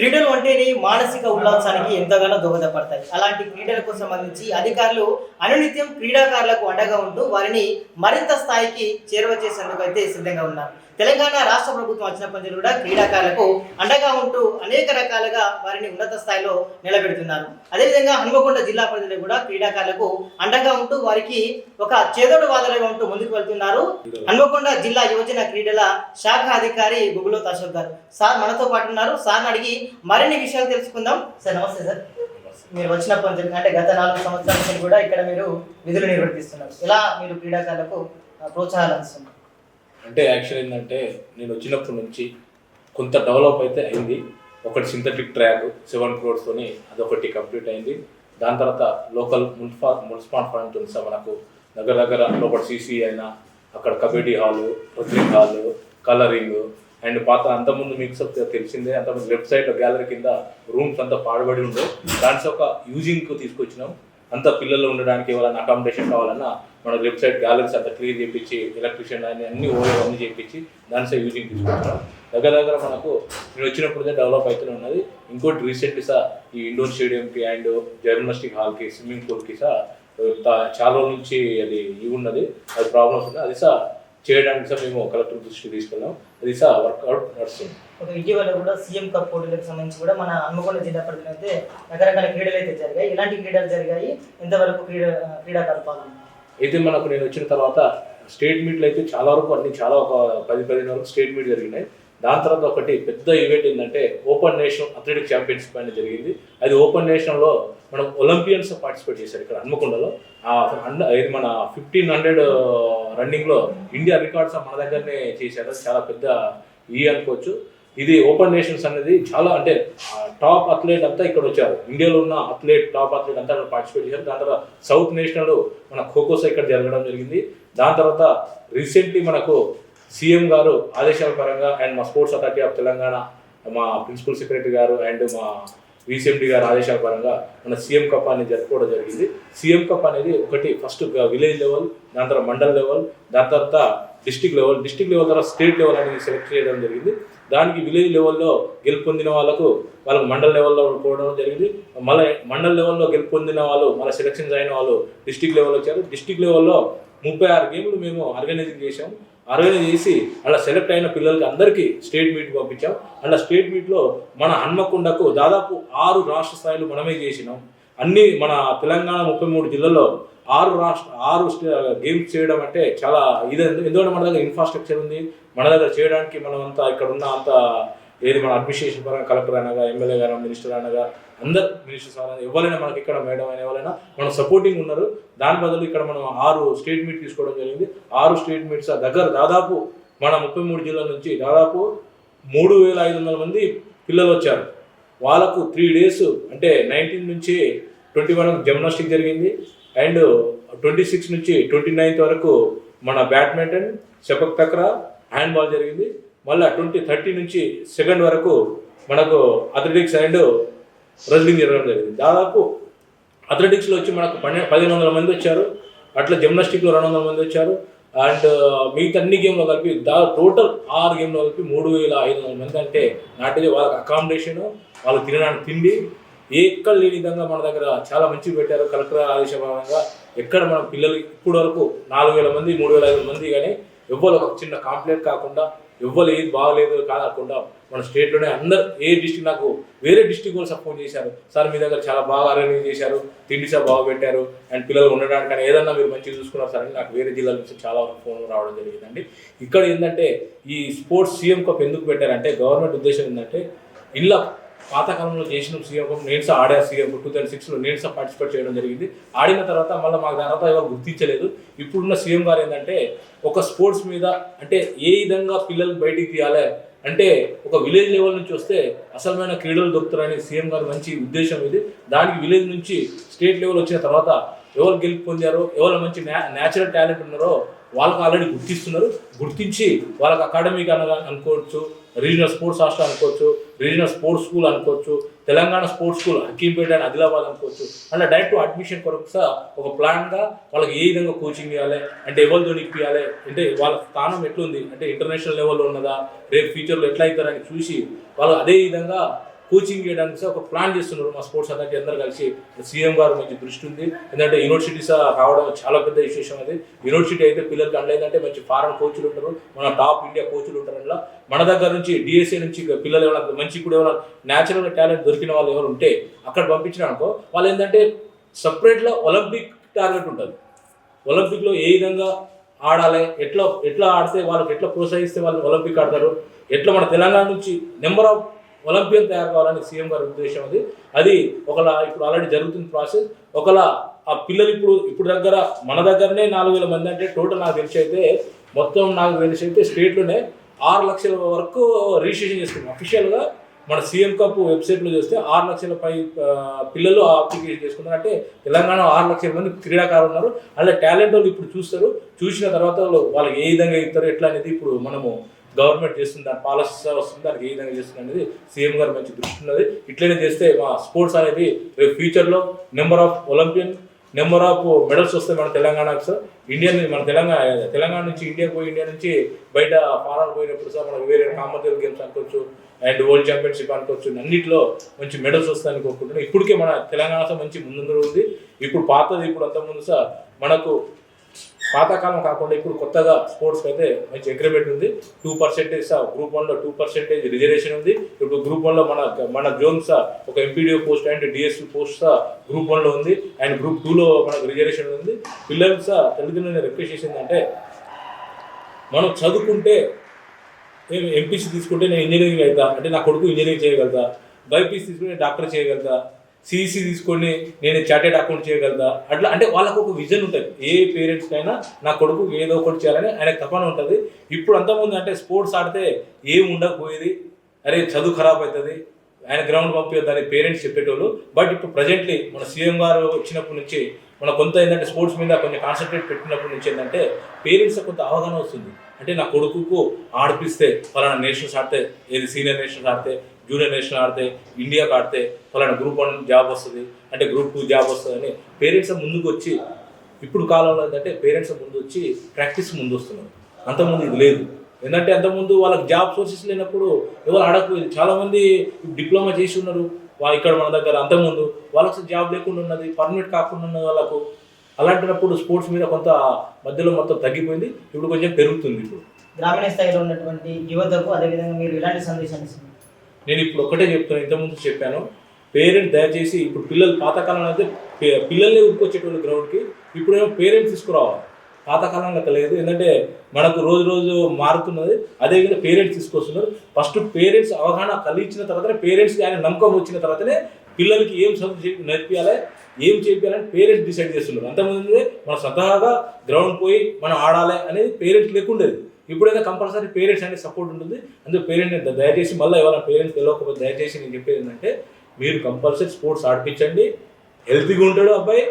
క్రీడలు అంటేనే మానసిక ఉల్లాసానికి ఎంతగానో దోహదపడతాయి. అలాంటి క్రీడలకు సంబంధించి అధికారులు అనునిత్యం క్రీడాకారులకు అండగా ఉంటూ వారిని మరింత స్థాయికి చేరువ చేసేందుకు అయితే సిద్ధంగా ఉన్నారు. తెలంగాణ రాష్ట్ర ప్రభుత్వం వచ్చినప్పటి నుంచి కూడా క్రీడాకారులకు అండగా ఉంటూ అనేక రకాలుగా వారిని ఉన్నత స్థాయిలో నిలబెడుతున్నారు. అదేవిధంగా హనుమకొండ జిల్లా పరిధిలో కూడా క్రీడాకారులకు అండగా ఉంటూ వారికి ఒక చేదోడు వాదలుగా ఉంటూ ముందుకు వెళ్తున్నారు. హనుమకొండ జిల్లా యువజన క్రీడల శాఖ అధికారి గుగులో అశోక్ గారు. సార్ మనతో పాటు ఉన్నారు. సార్ని అడిగి మరిన్ని విషయాలు తెలుసుకుందాం. సార్ నమస్తే సార్. మీరు వచ్చినప్పటి నుంచి అంటే గత నాలుగు సంవత్సరాల నుంచి కూడా ఇక్కడ మీరు విధులు నిర్వర్తిస్తున్నారు. ఎలా మీరు క్రీడాకారులకు ప్రోత్సాహాలు అందిస్తున్నారు? అంటే యాక్చువల్ ఏంటంటే నేను వచ్చినప్పటి నుంచి కొంత డెవలప్ అయితే అయింది. ఒకటి సింథటిక్ ట్రాక్ సెవెన్ క్రోడ్స్తోని అదొకటి కంప్లీట్ అయింది. దాని తర్వాత లోకల్ మున్సిపా మున్సిపాల్ ఫండ్ ఉంది సార్ మనకు దగ్గర దగ్గర లోపల సీసీ అయినా అక్కడ కబడ్డీ హాలు రుద్రింగ్ హాలు కలరింగ్ అండ్ పాత అంతకుముందు మీకు సబ్ తెలిసిందే అంతకుముందు లెఫ్ట్ సైడ్ గ్యాలరీ కింద రూమ్స్ అంతా పాడబడి ఉండే. దాంట్లో ఒక యూజింగ్ తీసుకొచ్చినాం. అంత పిల్లలు ఉండడానికి ఎవరైనా అకామిడేషన్ కావాలన్నా మన లెఫ్ట్ సైడ్ గ్యాలరీస్ అంతా క్లియర్ చేయించి ఎలక్ట్రిషియన్ అని అన్ని ఓవర్ అన్ని చేయించి దాని సైడ్ యూజింగ్ తీసుకుంటాం. దగ్గర దగ్గర మనకు నేను వచ్చినప్పుడే డెవలప్ అవుతూనే ఉన్నది. ఇంకోటి రీసెంట్లీ సార్ ఈ ఇండోర్ స్టేడియంకి అండ్ జర్నలిస్టిక్ హాల్కి స్విమ్మింగ్ పూల్కి సార్ చాలా రోజుల నుంచి అది ఇవి ఉన్నది. అది ప్రాబ్లమ్స్ ఉన్నాయి అది సార్ చేయడానికి సార్ మేము కలెక్టర్ దృష్టికి తీసుకెళ్ళాం. అది సార్ వర్కౌట్ నడుస్తుంది. ఒక ఇటీవల కూడా సీఎం కప్ పోటీలకు సంబంధించి కూడా మన హన్మకొండ జిల్లా పరిధిలో అయితే రకరకాల క్రీడలు అయితే జరిగాయి. ఇలాంటి క్రీడలు జరిగాయి. ఎంతవరకు క్రీడ క్రీడాకారులు పాల్గొన్నారు? అయితే మనకు నేను వచ్చిన తర్వాత స్టేట్ మీట్లు అయితే చాలా వరకు అన్ని చాలా ఒక పది పదిహేను వరకు స్టేట్ మీట్ జరిగినాయి. దాని తర్వాత ఒకటి పెద్ద ఈవెంట్ ఏంటంటే ఓపెన్ నేషన్ అథ్లెటిక్ ఛాంపియన్షిప్ అనేది జరిగింది. అది ఓపెన్ నేషనల్లో మనం ఒలింపియన్స్ పార్టిసిపేట్ చేశారు ఇక్కడ హన్మకొండలో. ఇది మన ఫిఫ్టీన్ హండ్రెడ్ రన్నింగ్లో ఇండియా రికార్డ్స్ మన దగ్గరనే చేశారు. చాలా పెద్ద ఈ అనుకోవచ్చు. ఇది ఓపెన్ నేషన్స్ అనేది చాలా అంటే టాప్ అథ్లెట్ అంతా ఇక్కడ వచ్చారు. ఇండియాలో ఉన్న అథ్లెట్ టాప్ అథ్లెట్ అంతా పార్టిసిపేట్ చేశారు. దాని తర్వాత సౌత్ నేషనల్ మన ఖోఖోస్ ఇక్కడ జరగడం జరిగింది. దాని తర్వాత రీసెంట్లీ మనకు సీఎం గారు ఆదేశాల పరంగా అండ్ మా స్పోర్ట్స్ అథారిటీ ఆఫ్ తెలంగాణ మా ప్రిన్సిపల్ సెక్రటరీ గారు అండ్ మా రీసెంట్గా గారు ఆదేశాల పరంగా మన సీఎం కప్ అనేది జరుపుకోవడం జరిగింది. సీఎం కప్ అనేది ఒకటి ఫస్ట్ విలేజ్ లెవెల్ దాని తర్వాత మండల్ లెవెల్ దాని తర్వాత డిస్టిక్ లెవెల్ డిస్టిక్ లెవెల్ తర్వాత స్టేట్ లెవెల్ అనేది సెలెక్ట్ చేయడం జరిగింది. దానికి విలేజ్ లెవెల్లో గెలుపొందిన వాళ్ళకు వాళ్ళకు మండల్ లెవెల్లో పోవడం జరిగింది. మళ్ళీ మండల్ లెవెల్లో గెలుపొందిన వాళ్ళు మళ్ళీ సెలెక్షన్స్ అయిన వాళ్ళు డిస్టిక్ లెవెల్ వచ్చారు. డిస్టిక్ లెవెల్లో ముప్పై ఆరు గేమ్లు మేము ఆర్గనైజింగ్ చేసాం ఆర్గనైజ్ చేసి అలా సెలెక్ట్ అయిన పిల్లలకి అందరికీ స్టేట్ మీట్ పంపించాం. అలా స్టేట్ మీట్లో మన హన్మకొండకు దాదాపు ఆరు రాష్ట్ర స్థాయిలు మనమే చేసినాం. అన్ని మన తెలంగాణ ముప్పై మూడు జిల్లాల్లో ఆరు రాష్ట్ర ఆరు గేమ్స్ చేయడం అంటే చాలా ఇది. ఎందుకంటే మన దగ్గర ఇన్ఫ్రాస్ట్రక్చర్ ఉంది. మన దగ్గర చేయడానికి మనం అంతా ఇక్కడ ఉన్న అంత ఏది మన అడ్మినిస్ట్రేషన్ పరంగా కలెక్టర్ అనగా ఎమ్మెల్యే గారు మినిస్టర్ అనగా అందరు మినిస్టర్స్ ఎవరైనా మనకి ఇక్కడ మేడం అయినా ఎవరైనా మనం సపోర్టింగ్ ఉన్నారు. దాని బదులు ఇక్కడ మనం ఆరు స్టేట్ మీట్ తీసుకోవడం జరిగింది. ఆరు స్టేట్ మీట్స్ దగ్గర దాదాపు మన ముప్పై మూడు జిల్లాల నుంచి దాదాపు మూడు వేల ఐదు వందల మంది పిల్లలు వచ్చారు. వాళ్ళకు త్రీ డేస్ అంటే నైన్టీన్ నుంచి ట్వంటీ వన్ జిమ్నాస్టిక్ జరిగింది. అండ్ ట్వంటీ సిక్స్ నుంచి ట్వంటీ నైన్త్ వరకు మన badminton sepak takraw handball జరిగింది. మళ్ళీ ట్వంటీ థర్టీ నుంచి సెకండ్ వరకు మనకు అథ్లెటిక్స్ అండ్ రెజ్లింగ్ జరగడం జరిగింది. దాదాపు అథ్లెటిక్స్లో వచ్చి మనకు పన్నె పదిహేను వందల మంది వచ్చారు. అట్లా జిమ్నాస్టిక్లో రెండు వందల మంది వచ్చారు. అండ్ మిగతా అన్ని గేమ్లో కలిపి దా టోటల్ ఆరు గేమ్లో కలిపి మూడు వేల ఐదు వందల మంది. అంటే నాటిది వాళ్ళకి అకామిడేషన్ వాళ్ళు తినడానికి తిండి ఎక్కడ లేని విధంగా మన దగ్గర చాలా మంచిగా పెట్టారు. కలెక్టర్ ఆదేశపరంగా ఎక్కడ మన పిల్లలు ఇప్పటి వరకు నాలుగు వేల మంది మూడు వేల ఐదు మంది కానీ ఎవ్వరు ఒక చిన్న కాంప్లైంట్ కాకుండా ఎవ్వరు ఏది బాగలేదు కాకుండా మన స్టేట్లోనే అందరు ఏ డిస్టిక్ నాకు వేరే డిస్టిక్ వాళ్ళు సపోర్ట్ చేశారు. సార్ మీ దగ్గర చాలా బాగా అరేంజ్ చేశారు తిండి సార్ బాగా పెట్టారు అండ్ పిల్లలు ఉండడానికి కానీ ఏదన్నా మీరు మంచిగా చూసుకున్నారు సార్ అని నాకు వేరే జిల్లాల నుంచి చాలా ఫోన్లు ఫోన్ రావడం జరిగిందండి. ఇక్కడ ఏంటంటే ఈ స్పోర్ట్స్ సీఎం కప్ ఎందుకు పెట్టారంటే గవర్నమెంట్ ఉద్దేశం ఏంటంటే ఇళ్ళ పాతకాలంలో చేసిన సీఎం కప్ నేను ఆడా సీఎం టూ థౌసండ్ సిక్స్లో నేను సార్ పార్టిసిపేట్ చేయడం జరిగింది. ఆడిన తర్వాత మళ్ళీ మాకు తర్వాత ఎవరు గుర్తించలేదు. ఇప్పుడున్న సీఎం గారు ఏంటంటే ఒక స్పోర్ట్స్ మీద అంటే ఏ విధంగా పిల్లలు బయటికి తీయాలి అంటే ఒక విలేజ్ లెవెల్ నుంచి వస్తే అసలమైన క్రీడలు దొరుకుతారని సీఎం గారు మంచి ఉద్దేశం ఇది. దానికి విలేజ్ నుంచి స్టేట్ లెవెల్ వచ్చిన తర్వాత ఎవరు గెలుపు పొందారో ఎవరు మంచి న్యాచురల్ టాలెంట్ ఉన్నారో వాళ్ళకి ఆల్రెడీ గుర్తిస్తున్నారు. గుర్తించి వాళ్ళకి అకాడమిక్ అనగా అనుకోవచ్చు రీజనల్ స్పోర్ట్స్ హాస్టల్ అనుకోవచ్చు రీజనల్ స్పోర్ట్స్ స్కూల్ అనుకోవచ్చు Telangana sports school Hakimpet and Adilabad అనుకోవచ్చు. అలా డైరెక్ట్ అడ్మిషన్ కొరకు సార్ ఒక ప్లాన్గా వాళ్ళకి ఏ విధంగా కోచింగ్ ఇవ్వాలి? అంటే ఎవరితో ఇప్పించాలి అంటే వాళ్ళ స్థానం ఎట్లుంది? అంటే ఇంటర్నేషనల్ లెవెల్లో ఉన్నదా? రేపు ఫ్యూచర్లో ఎట్లా అవుతారని చూసి వాళ్ళు అదే విధంగా కోచింగ్ చేయడానికి ఒక ప్లాన్ చేస్తున్నారు మా స్పోర్ట్స్ అథారిటీ అందరూ కలిసి. సీఎం గారు మంచి దృష్టి ఉంది. ఎందుకంటే యూనివర్సిటీస్ రావడం చాలా పెద్ద విశేషం అది. యూనివర్సిటీ అయితే పిల్లలకి అండలేదంటే మంచి ఫారెన్ కోచ్లు ఉంటారు. మన టాప్ ఇండియా కోచ్లు ఉంటారు అందులో. మన దగ్గర నుంచి డిఎస్ఏ నుంచి పిల్లలు ఎవరైనా మంచి ఇప్పుడు ఎవరైనా న్యాచురల్ టాలెంట్ దొరికిన వాళ్ళు ఎవరు ఉంటే అక్కడ పంపించిన అనుకో వాళ్ళు ఏంటంటే సపరేట్లో ఒలింపిక్ టార్గెట్ ఉంటుంది. ఒలింపిక్లో ఏ విధంగా ఆడాలి ఎట్లా ఎట్లా ఆడితే వాళ్ళకి ఎట్లా ప్రోత్సహిస్తే వాళ్ళు ఒలింపిక్ ఆడతారు ఎట్లా మన తెలంగాణ నుంచి నెంబర్ ఆఫ్ ఒలింపియన్ తయారు కావాలని సీఎం గారి ఉద్దేశం అది. అది ఒకలా ఇప్పుడు ఆల్రెడీ జరుగుతుంది ప్రాసెస్ ఒకలా ఆ పిల్లలు ఇప్పుడు ఇప్పుడు దగ్గర మన దగ్గరనే నాలుగు వేల మంది అంటే టోటల్ నాకు తెలిసి అయితే మొత్తం నాకు తెలిసి అయితే స్టేట్లోనే ఆరు లక్షల వరకు రిజిస్ట్రేషన్ చేసుకున్నాం. అఫీషియల్గా మన సీఎం కప్ వెబ్సైట్లో చూస్తే ఆరు లక్షల పై ఆ, పిల్లలు అప్లికేషన్ చేసుకున్నారు అంటే తెలంగాణ ఆరు లక్షల మంది క్రీడాకారులు ఉన్నారు. అలా టాలెంట్ వాళ్ళు ఇప్పుడు చూస్తారు. చూసిన తర్వాత వాళ్ళు వాళ్ళకి ఏ విధంగా ఇస్తారు ఎట్లా అనేది ఇప్పుడు మనము గవర్నమెంట్ చేస్తుంది దాని పాలసీ వస్తుంది దానికి ఏ విధంగా చేస్తుంది అనేది సీఎం గారు మంచి దృష్టి ఉన్నది. ఇట్లనే చేస్తే మా స్పోర్ట్స్ అనేది రేపు ఫ్యూచర్లో number of olympian number of medals వస్తాయి మన తెలంగాణకు సార్. ఇండియన్ మన తెలంగాణ తెలంగాణ నుంచి ఇండియా పోయి ఇండియా నుంచి బయట ఫారెన్ పోయినప్పుడు సార్ మనకు వేరే కామన్వెల్త్ గేమ్స్ అనుకోవచ్చు అండ్ వరల్డ్ ఛాంపియన్షిప్ అనుకోవచ్చు అన్నింటిలో మంచి మెడల్స్ వస్తాయని కోరుకుంటున్నాను ఇప్పటికే మన తెలంగాణ సార్ మంచి ముందు ఉంది. ఇప్పుడు పాతది ఇప్పుడు అంత ముందు సార్ మనకు పాతకాలం కాకుండా ఇప్పుడు కొత్తగా స్పోర్ట్స్ అయితే మంచి అగ్రిమెంట్ ఉంది. టూ పర్సెంటేజ్ గ్రూప్ వన్లో టూ పర్సెంటేజ్ రిజర్వేషన్ ఉంది. ఇప్పుడు గ్రూప్ వన్లో మన మన జోన్స్ ఒక MPDO post and DSP post group వన్లో ఉంది. అండ్ గ్రూప్ టూలో మనకు రిజర్వేషన్ ఉంది. పిల్లలకు సార్ తల్లిదండ్రులు రిక్వెస్ట్ చేసిందంటే మనం చదువుకుంటే ఎంపీసీ తీసుకుంటే నేను ఇంజనీరింగ్ అవుతా అంటే నా కొడుకు ఇంజనీరింగ్ చేయగలుగుతా. బైపీసీ తీసుకుంటే డాక్టర్ చేయగలుగుతా. సిఈసీ తీసుకొని నేను చార్టెడ్ అకౌంట్ చేయగలదా? అట్లా అంటే వాళ్ళకు ఒక విజన్ ఉంటుంది. ఏ పేరెంట్స్కి అయినా నా కొడుకు ఏదో ఒకటి చేయాలని ఆయనకు తపన ఉంటుంది. ఇప్పుడు అంతకుముందు అంటే స్పోర్ట్స్ ఆడితే ఏం ఉండకపోయేది? అరే చదువు ఖరాబ్ అవుతుంది ఆయన గ్రౌండ్ పంపించొద్దని పేరెంట్స్ చెప్పేటోళ్ళు. బట్ ఇప్పుడు ప్రజెంట్లీ మన సీఎం గారు వచ్చినప్పటి నుంచి మన కొంత ఏంటంటే స్పోర్ట్స్ మీద కొంచెం కాన్సన్ట్రేట్ పెట్టినప్పటి నుంచి ఏంటంటే పేరెంట్స్ కొంత అవగాహన వస్తుంది. అంటే నా కొడుకుకు ఆడిపిస్తే ఫలానా నేషనల్స్ ఆడితే ఏది సీనియర్ నేషనల్స్ ఆడితే జూనియర్ నేషనల్ ఆడితే ఇండియాకి ఆడితే ఫలానా గ్రూప్ వన్ జాబ్ వస్తుంది. అంటే గ్రూప్ టూ జాబ్ వస్తుంది అని పేరెంట్స్ ముందుకు వచ్చి ఇప్పుడు కాలంలో ఏంటంటే పేరెంట్స్ ముందు వచ్చి ప్రాక్టీస్ ముందు వస్తున్నారు అంతకుముందు ఇది లేదు. ఎందుకంటే అంతకుముందు వాళ్ళకి జాబ్ సోర్సెస్ లేనప్పుడు ఎవరు ఆడకు చాలామంది డిప్లొమా చేసి ఉన్నారు. వా ఇక్కడ మన దగ్గర అంతకుముందు వాళ్ళకి జాబ్ లేకుండా ఉన్నది పర్మనెంట్ కాకుండా ఉన్న వాళ్ళకు. అలాంటినప్పుడు స్పోర్ట్స్ మీద కొంత మధ్యలో మొత్తం తగ్గిపోయింది ఇప్పుడు కొంచెం పెరుగుతుంది ఇప్పుడు. గ్రామీణ స్థాయిలో ఉన్నటువంటి యువతకు అదేవిధంగా మీరు ఎలాంటి సందేశాన్ని నేను ఇప్పుడు ఒక్కటే చెప్తాను ఇంతకుముందు చెప్పాను. పేరెంట్ దయచేసి ఇప్పుడు పిల్లలు పాతకాలంలో అయితే పే- పిల్లల్ని గ్రౌండ్కి ఇప్పుడేమో పేరెంట్స్ తీసుకురావాలి. పాతకాలం లెక్క లేదు. ఎందుకంటే మనకు రోజు రోజు మారుతున్నది. అదేవిధంగా పేరెంట్స్ తీసుకొస్తున్నారు. ఫస్ట్ పేరెంట్స్ అవగాహన కలిగించిన తర్వాతనే పేరెంట్స్కి ఆయన నమ్మకం వచ్చిన తర్వాతనే పిల్లలకి ఏం చదువు నేర్పించాలి ఏం చేయాలని పేరెంట్స్ డిసైడ్ చేస్తున్నారు. అంతకుముందు మన స్వతహాగా గ్రౌండ్ పోయి మనం ఆడాలి అనేది పేరెంట్స్ లేకుండేది ఇప్పుడైతే కంపల్సరీ పేరెంట్స్ అనేది సపోర్ట్ ఉంటుంది. అందుకే పేరెంట్ దయచేసి మళ్ళీ ఎవరైనా పేరెంట్స్ తెలియకపోతే దయచేసి నేను చెప్పేది ఏంటంటే మీరు కంపల్సరీ స్పోర్ట్స్ ఆడిపించండి. హెల్తీగా ఉంటాడు అబ్బాయి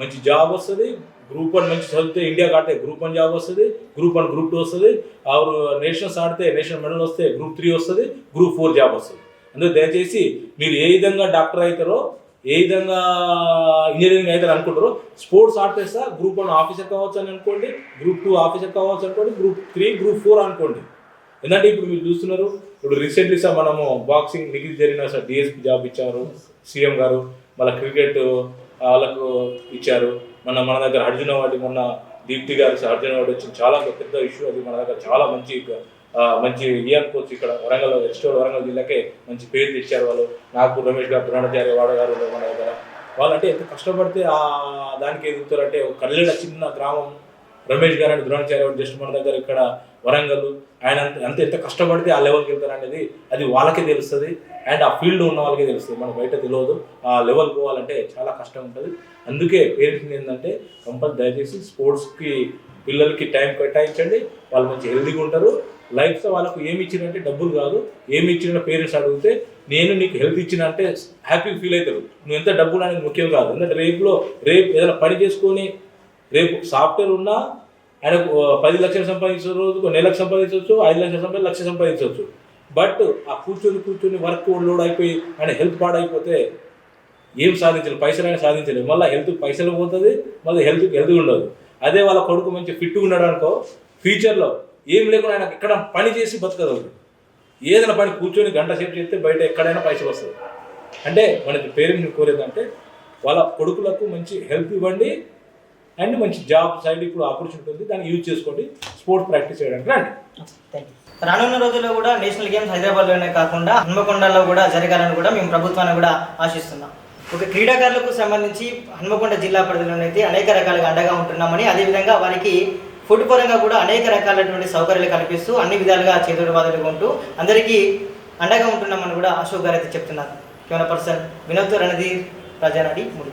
మంచి జాబ్ వస్తుంది. గ్రూప్ వన్ మంచి చదివితే ఇండియా కాటే గ్రూప్ వన్ జాబ్ వస్తుంది. గ్రూప్ వన్ గ్రూప్ టూ వస్తుంది. ఆరు నేషనల్స్ ఆడితే నేషనల్ మెడల్ వస్తే గ్రూప్ త్రీ వస్తుంది. గ్రూప్ ఫోర్ జాబ్ వస్తుంది. అందుకే దయచేసి మీరు ఏ విధంగా డాక్టర్ అవుతారో ఏ విధంగా ఇంజనీరింగ్ అవుతారు అనుకుంటారో స్పోర్ట్స్ ఆడితే సార్ గ్రూప్ వన్ ఆఫీసర్ కావచ్చు అని అనుకోండి గ్రూప్ టూ ఆఫీసర్ కావచ్చు అనుకోండి గ్రూప్ త్రీ గ్రూప్ ఫోర్ అనుకోండి. ఎందుకంటే ఇప్పుడు మీరు చూస్తున్నారు ఇప్పుడు రీసెంట్లీ సార్ మనము బాక్సింగ్ నిఖిల్ జరిగిన సార్ డిఎస్పి జాబ్ ఇచ్చారు సీఎం గారు మళ్ళీ క్రికెట్ వాళ్ళకు ఇచ్చారు మన మన దగ్గర అర్జున వాటి మొన్న దీప్తి గారు సార్జన్ అవార్డు వచ్చింది చాలా పెద్ద ఇష్యూ అది మన దగ్గర చాలా మంచి మంచి ఏ అనుకోవచ్చు ఇక్కడ వరంగల్ ఎస్టోల్ వరంగల్ జిల్లాకే మంచి పేరు తెచ్చారు వాళ్ళు. నాగపూర్ రమేష్ గారు ద్రోణాచార్య వాడ గారు మన దగ్గర. వాళ్ళంటే ఎంత కష్టపడితే ఆ దానికి ఎదుగుతారంటే ఒక కల్లెడ చిన్న గ్రామం రమేష్ గారు అంటే ద్రోణాచార్య వాడు జస్ట్ మన దగ్గర ఇక్కడ వరంగల్. ఆయన అంత ఎంత కష్టపడితే ఆ లెవెల్కి వెళ్తారనేది అది వాళ్ళకే తెలుస్తుంది. అండ్ ఆ ఫీల్డ్ ఉన్న వాళ్ళకే తెలుస్తుంది. మనకు బయట తెలియదు ఆ లెవెల్ పోవాలంటే చాలా కష్టం ఉంటుంది. అందుకే పేరెంట్స్ ఏంటంటే కంపల్సరీ దయచేసి స్పోర్ట్స్కి పిల్లలకి టైం కేటాయించండి. వాళ్ళు మంచి హెల్తీగా ఉంటారు. లైఫ్లో వాళ్ళకు ఏమి ఇచ్చినంటే డబ్బులు కాదు. ఏమి ఇచ్చిన పేరెంట్స్ అడిగితే నేను నీకు హెల్త్ ఇచ్చిన అంటే హ్యాపీ ఫీల్ అవుతారు. నువ్వు ఎంత డబ్బులు అనేది ముఖ్యం కాదు. ఎందుకంటే రేపులో రేపు ఏదైనా పని చేసుకొని రేపు సాఫ్ట్వేర్ ఉన్నా ఆయన పది లక్షలు సంపాదించే రోజుకు నెలకు సంపాదించవచ్చు ఐదు లక్షలు సంపాదించి లక్ష సంపాదించవచ్చు. బట్ ఆ కూర్చొని కూర్చొని వర్క్ లోడ్ అయిపోయి ఆయన హెల్త్ పాడైపోతే ఏం సాధించలేదు పైసలు అయినా సాధించలేదు మళ్ళీ హెల్త్ పైసలు పోతుంది మళ్ళీ హెల్త్ హెల్త్ ఉండదు. అదే వాళ్ళ కొడుకు మంచి ఫిట్ ఉన్నాడు అనుకో ఫ్యూచర్లో ఏం లేకుండా ఆయన ఇక్కడ పని చేసి బతకదు. ఏదైనా పని కూర్చొని గంట సేపు చేస్తే బయట ఎక్కడైనా పైసలు వస్తుంది అంటే మనకి పేరెంట్స్ కోరేదంటే వాళ్ళ కొడుకులకు మంచి హెల్ప్ ఇవ్వండి అండ్ మంచి జాబ్ సైడ్ ఇప్పుడు ఆపర్చునిటీ ఉంది దాన్ని యూజ్ చేసుకోండి స్పోర్ట్స్ ప్రాక్టీస్ చేయడానికి రండి. థ్యాంక్ యూ రానున్న రోజుల్లో కూడా నేషనల్ గేమ్స్ హైదరాబాద్లోనే కాకుండా హన్మకొండలో కూడా జరగాలని కూడా మేము ప్రభుత్వాన్ని కూడా ఆశిస్తున్నాం. ఒక క్రీడాకారులకు సంబంధించి హన్మకొండ జిల్లా పరిధిలోనైతే అనేక రకాలుగా అండగా ఉంటున్నామని అదేవిధంగా వారికి ఫుడ్ పరంగా కూడా అనేక రకాలైనటువంటి సౌకర్యాలు కల్పిస్తూ అన్ని విధాలుగా చేతుడు బాధలుగా ఉంటూ అందరికీ అండగా ఉంటున్నామని కూడా అశోక్ గారు అయితే చెప్తున్నారు. కెమెరా పర్సన్ వినోద్ రణధీర్ ప్రజానడి ముడి